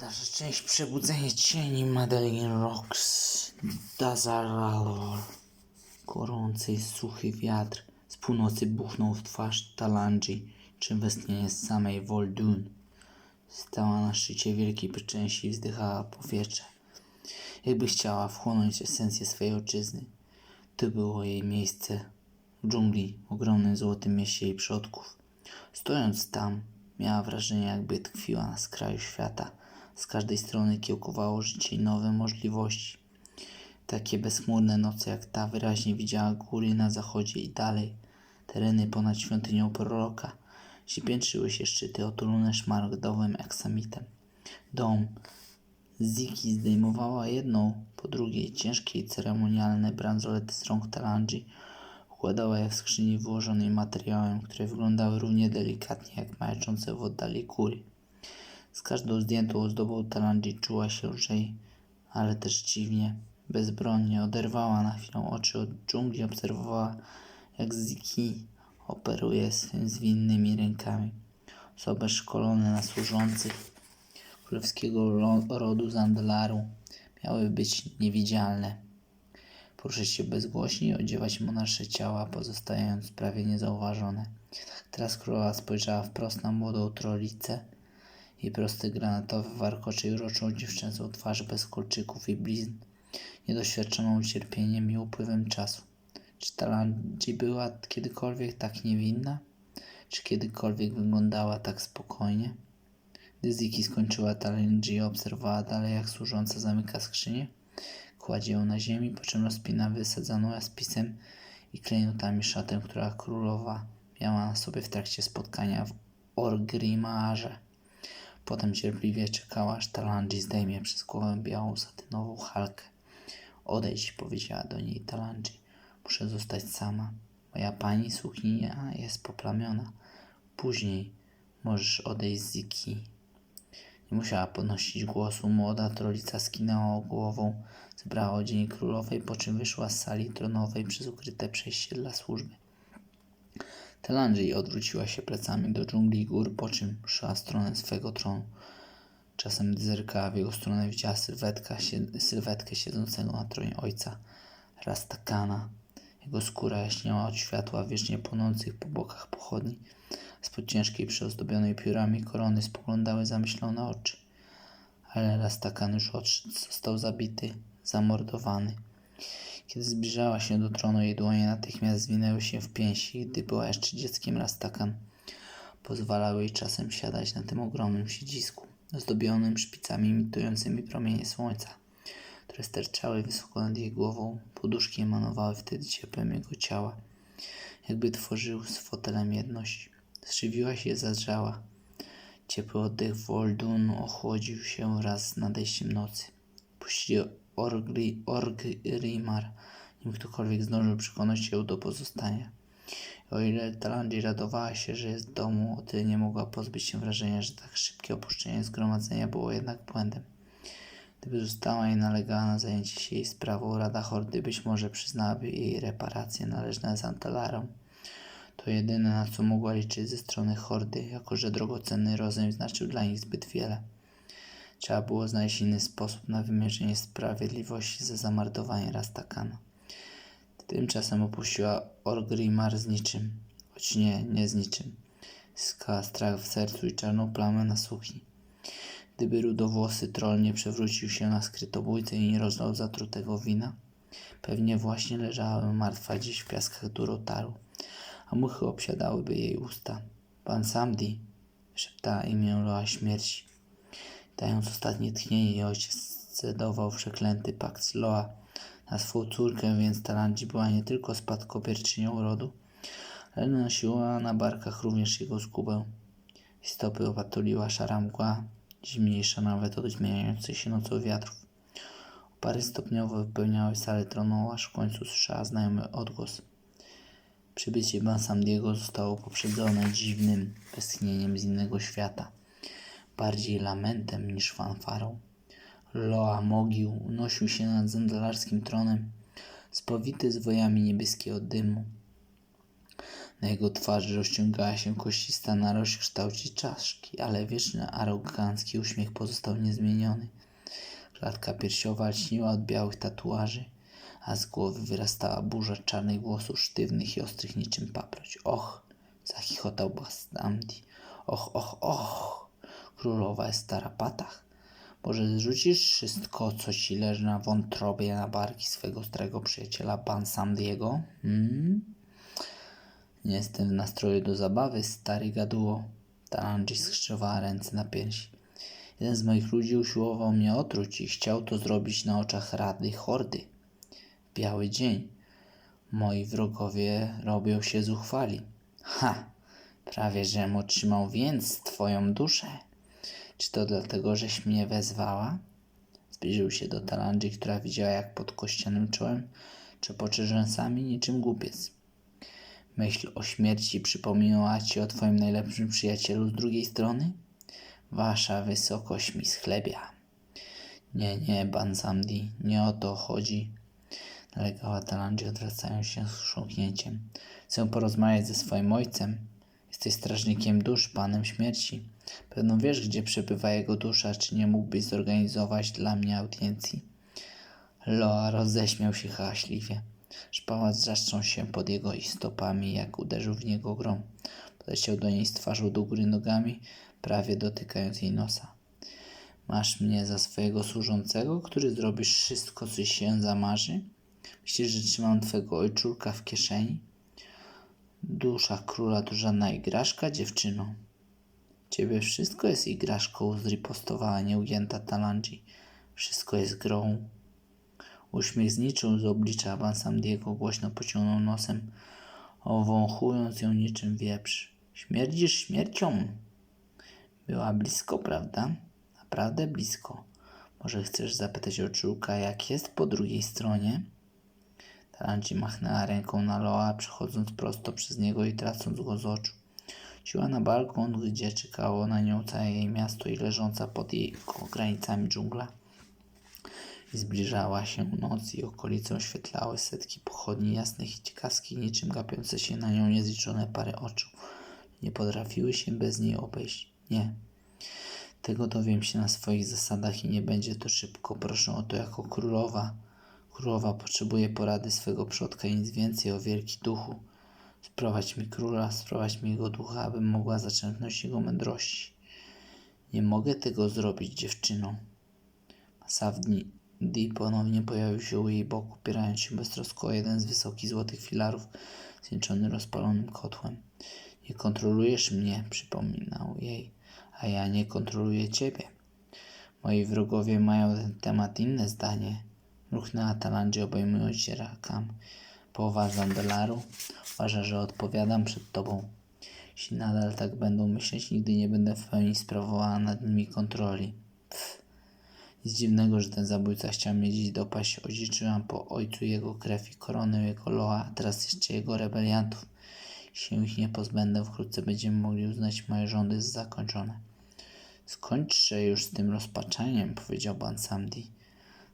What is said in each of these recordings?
Dalsza część Przebudzenie Cieni Madeline Rocks Dazaralor Gorący i suchy wiatr z północy buchnął w twarz Talangi, czym westchnienie z samej Voldun. Stała na szczycie wielkiej pieczęści i wzdychała powietrze, jakby chciała wchłonąć esencję swojej ojczyzny. To było jej miejsce w dżungli, ogromnym złotym mieście jej przodków. Stojąc tam, miała wrażenie, jakby tkwiła na skraju świata. Z każdej strony kiełkowało życie i nowe możliwości. Takie bezchmurne noce jak ta wyraźnie widziała góry na zachodzie i dalej. Tereny ponad świątynią proroka, gdzie piętrzyły się szczyty otulone szmaragdowym aksamitem. Dom Ziki zdejmowała jedną po drugiej ciężkie i ceremonialne bransolety z rąk Talangi. Układała je w skrzyni wyłożonej materiałem, które wyglądały równie delikatnie jak majaczące w oddali kury. Z każdą zdjętą ozdobą Talangi czuła się lżej, ale też dziwnie, bezbronnie. Oderwała na chwilę oczy od dżungli, obserwowała jak Ziki operuje swym zwinnymi rękami. Osoby szkolone na służących królewskiego ro- rodu Zandalaru miały być niewidzialne. Poruszać się bezgłośnie i odziewać monarsze ciała, pozostając prawie niezauważone. Teraz królowa spojrzała wprost na młodą trolicę. Jej prosty granatowy warkocze i uroczą dziewczęcą twarz bez kolczyków i blizn, niedoświadczoną cierpieniem i upływem czasu. Czy Talangi była kiedykolwiek tak niewinna? Czy kiedykolwiek wyglądała tak spokojnie? Gdy Ziki skończyła Talangi i obserwowała dalej, jak służąca zamyka skrzynię, kładzie ją na ziemi, po czym rozpina wysadzaną jaspisem i klejnotami szatę, która królowa miała na sobie w trakcie spotkania w Orgrimarze. Potem cierpliwie czekała, aż Talangi zdejmie przez głowę białą satynową halkę. Odejdź, powiedziała do niej Talangi. Muszę zostać sama. Moja pani suknia jest poplamiona. Później możesz odejść z Ziki. Nie musiała podnosić głosu. Młoda trolica skinęła głową, zebrała odzień królowej, po czym wyszła z sali tronowej przez ukryte przejście dla służby. Telandri odwróciła się plecami do dżungli gór, po czym szła w stronę swego tronu. Czasem, gdy w jego stronę, widziała sylwetka, sylwetkę siedzącego na tronie ojca, Rastakana. Jego skóra jaśniała od światła wiecznie płonących po bokach pochodni. Spod ciężkiej, przyozdobionej piórami korony spoglądały zamyślone oczy. Ale Rastakan już odszedł, został zabity, zamordowany. Kiedy zbliżała się do tronu, jej dłonie natychmiast zwinęły się w pięści. Gdy była jeszcze dzieckiem, Rastakan pozwalał jej czasem siadać na tym ogromnym siedzisku, zdobionym szpicami imitującymi promienie słońca, które sterczały wysoko nad jej głową. Poduszki emanowały wtedy ciepłem jego ciała, jakby tworzył z fotelem jedność. Zżywiła się i zadrzała. Ciepły oddech Woldun ochłodził się wraz z nadejściem nocy. Puścili Orgri, Orgrimmar, nim ktokolwiek zdążył przekonać ją do pozostania. O ile Talangi radowała się, że jest w domu, o tyle nie mogła pozbyć się wrażenia, że tak szybkie opuszczenie zgromadzenia było jednak błędem. Gdyby została i nalegała na zajęcie się jej sprawą, Rada Hordy być może przyznałaby jej reparacje należne Zantalarom. To jedyne, na co mogła liczyć ze strony Hordy, jako że drogocenny rozejm znaczył dla nich zbyt wiele. Trzeba było znaleźć inny sposób na wymierzenie sprawiedliwości za zamordowanie Rastakana. Tymczasem opuściła Orgrimmar z niczym, choć nie, nie z niczym. Zyskała strach w sercu i czarną plamę na sukni. Gdyby rudowłosy troll nie przewrócił się na skrytobójcę i nie rozlał zatrutego wina, pewnie właśnie leżałaby martwa gdzieś w piaskach Durotaru, a muchy obsiadałyby jej usta. Pan Samdi, szeptała imię Loa śmierci. Dając ostatnie tchnienie, jej ojciec scedował przeklęty pakt z Loa na swą córkę, więc Talangi była nie tylko spadkobierczynią rodu, ale nosiła na barkach również jego zgubę. I stopy opatuliła szara mgła, zimniejsza nawet od zmieniających się nocą wiatrów. Opary stopniowo wypełniały salę tronową, aż w końcu słyszała znajomy odgłos. Przybycie Bansamdiego zostało poprzedzone dziwnym westchnieniem z innego świata, bardziej lamentem niż fanfarą. Loa mogił unosił się nad zandalarskim tronem, spowity zwojami niebieskiego dymu. Na jego twarzy rozciągała się koścista narość w kształcie czaszki, ale wieczny arogancki uśmiech pozostał niezmieniony. Klatka piersiowa lśniła od białych tatuaży, a z głowy wyrastała burza czarnych włosów sztywnych i ostrych niczym paproć. Och! zachichotał Bastamdi. Och, och, och! Królowa jest w tarapatach. Może zrzucisz wszystko, co ci leży na wątrobie na barki swego starego przyjaciela Bansamdiego? Hmm? Nie jestem w nastroju do zabawy, stary gaduło. Talanji skrzyżowała ręce na piersi. Jeden z moich ludzi usiłował mnie otruć i chciał to zrobić na oczach rady hordy. Biały dzień. Moi wrogowie robią się zuchwali. Ha! Prawie, żem otrzymał więc twoją duszę. Czy to dlatego, żeś mnie wezwała? Zbliżył się do Talandży, która widziała, jak pod kościanym czołem czepocze rzęsami niczym głupiec. Myśl o śmierci przypomniała ci o twoim najlepszym przyjacielu z drugiej strony? Wasza wysokość mi schlebia. Nie, nie, Banzamdi, nie o to chodzi. Nalegała Talandzi, odwracając się z chrząknięciem. Chcę porozmawiać ze swoim ojcem. Jesteś strażnikiem dusz, panem śmierci. Pewno wiesz, gdzie przebywa jego dusza. Czy nie mógłbyś zorganizować dla mnie audiencji? Loa roześmiał się hałaśliwie. Szpała zraszczą się pod jego stopami, jak uderzył w niego grom. Podleciał do niej z twarzą do góry nogami, prawie dotykając jej nosa. Masz mnie za swojego służącego, który zrobisz wszystko, co się zamarzy? Myślisz, że trzymam twego ojczulka w kieszeni? Dusza króla to żadna igraszka, dziewczyno. Ciebie wszystko jest igraszką, zripostowała nieugięta Talandzi. Wszystko jest grą. Uśmiech zniczył z oblicza Bansamdiego, głośno pociągnął nosem, owąchując ją niczym wieprz. Śmierdzisz śmiercią. Była blisko, prawda? Naprawdę blisko. Może chcesz zapytać oczułka, jak jest po drugiej stronie? Talandzi machnęła ręką na Loa, przechodząc prosto przez niego i tracąc go z oczu. Siła na balkon, gdzie czekało na nią całe jej miasto i leżąca pod jej granicami dżungla. I zbliżała się noc i okolicę oświetlały setki pochodni jasnych i ciekawskich, niczym gapiące się na nią niezliczone pary oczu. Nie potrafiły się bez niej obejść. Nie. Tego dowiem się na swoich zasadach i nie będzie to szybko. Proszę o to jako królowa. Królowa potrzebuje porady swego przodka i nic więcej o wielki duchu. Sprowadź mi króla, sprowadź mi jego ducha, abym mogła zaczerpnąć jego mądrości. Nie mogę tego zrobić, dziewczyno. Sawdni Di ponownie pojawił się u jej boku, opierając się beztrosko o jeden z wysokich złotych filarów, zwieńczony rozpalonym kotłem. Nie kontrolujesz mnie, przypominał jej, a ja nie kontroluję ciebie. Moi wrogowie mają na ten temat inne zdanie. Ruchnęła Talandzi obejmując się rakam. Połowa Zandelaru uważa, że odpowiadam przed tobą. Jeśli nadal tak będą myśleć, nigdy nie będę w pełni sprawowała nad nimi kontroli. Pff. Nic dziwnego, że ten zabójca chciał mnie dziś dopaść. Odziedziczyłam po ojcu jego krew i koronę jego Loa, a teraz jeszcze jego rebeliantów. Jeśli ich nie pozbędę, wkrótce będziemy mogli uznać moje rządy za zakończone. Skończę już z tym rozpaczaniem, powiedział Bansamdi,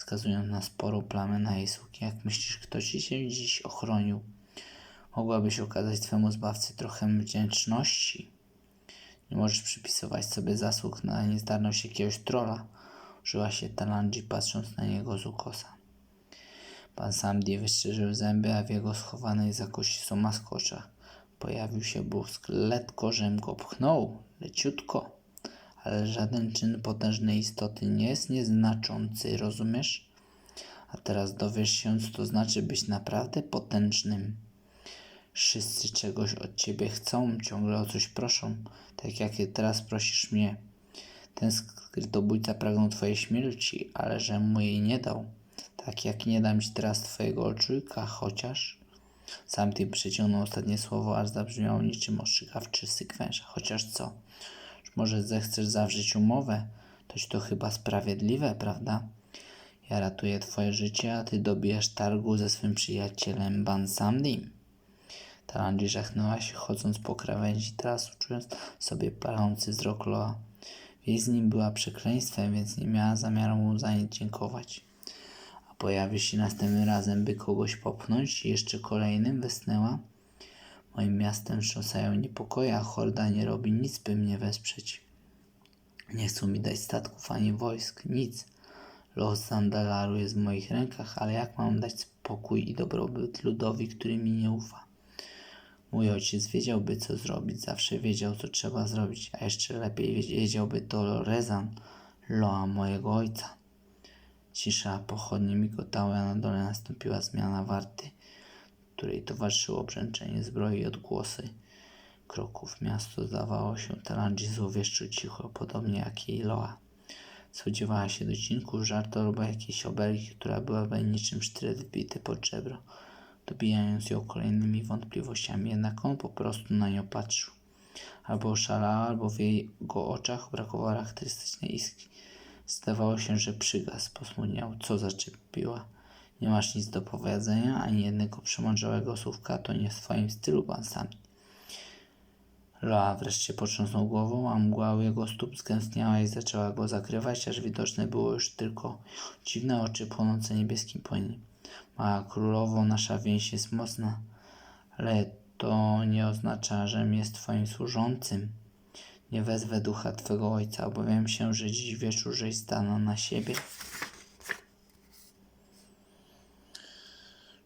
wskazując na sporą plamę na jej sukni. Jak myślisz, kto ci się dziś ochronił? Mogłabyś okazać twemu zbawcy trochę wdzięczności. Nie możesz przypisywać sobie zasług na niezdarność jakiegoś trola. Użyła się Talandzi, patrząc na niego z ukosa. Pan Samdi wyszczerzył zęby, a w jego schowanej za kościstą maską oczach pojawił się błysk. Letko, żem go pchnął, leciutko. Ale żaden czyn potężnej istoty nie jest nieznaczący, rozumiesz? A teraz dowiesz się, co to znaczy być naprawdę potężnym. Wszyscy czegoś od ciebie chcą, ciągle o coś proszą, tak jak teraz prosisz mnie. Ten skrytobójca pragnął twojej śmierci, ale że mu jej nie dał. Tak jak nie dam ci teraz twojego olczujka, chociaż... Sam tym przeciągnął ostatnie słowo, aż zabrzmiało niczym ostrzygawczy syk węża. Chociaż co? Może zechcesz zawrzeć umowę? Toś to chyba sprawiedliwe, prawda? Ja ratuję twoje życie, a ty dobijasz targu ze swym przyjacielem Bansamdim. Talandzi żachnęła się, chodząc po krawędzi trasu, czując sobie palący wzrok Loa. Wieść z nim była przekleństwem, więc nie miała zamiaru mu za nic dziękować. A pojawi się następnym razem, by kogoś popchnąć i jeszcze kolejnym wysnęła. Moim miastem wstrząsają niepokoje, a horda nie robi nic, by mnie wesprzeć. Nie chcą mi dać statków ani wojsk, nic. Los Zandalaru jest w moich rękach, ale jak mam dać spokój i dobrobyt ludowi, który mi nie ufa? Mój ojciec wiedziałby, co zrobić, zawsze wiedział, co trzeba zrobić, a jeszcze lepiej wie- wiedziałby to Lorezan, Loa mojego ojca. Cisza pochodnie migotały, a na dole nastąpiła zmiana warty, której towarzyszyło brzęczenie zbroi i odgłosy kroków. Miasto zdawało się Talandzi złowieszczo cicho, podobnie jak jej Loa. Spodziewała się docinków, żartu albo jakiejś obelgi, która byłaby niczym sztylet wbity pod żebro, dobijając ją kolejnymi wątpliwościami, jednak on po prostu na nią patrzył. Albo oszalała, albo w jego oczach brakowało charakterystycznej iskry. Zdawało się, że przygasł, posmutniał. Co zaczepiła? Nie masz nic do powiedzenia, ani jednego przemądrzałego słówka, to nie w swoim stylu, pan sam. Loa wreszcie potrząsnął głową, a mgła u jego stóp zgęstniała i zaczęła go zakrywać, aż widoczne było już tylko dziwne oczy płonące niebieskim płomieniem. Mała królowo, nasza więź jest mocna, ale to nie oznacza, żem jest twoim służącym. Nie wezwę ducha twego ojca, obawiam się, że dziś wieczór żeś stanął na siebie.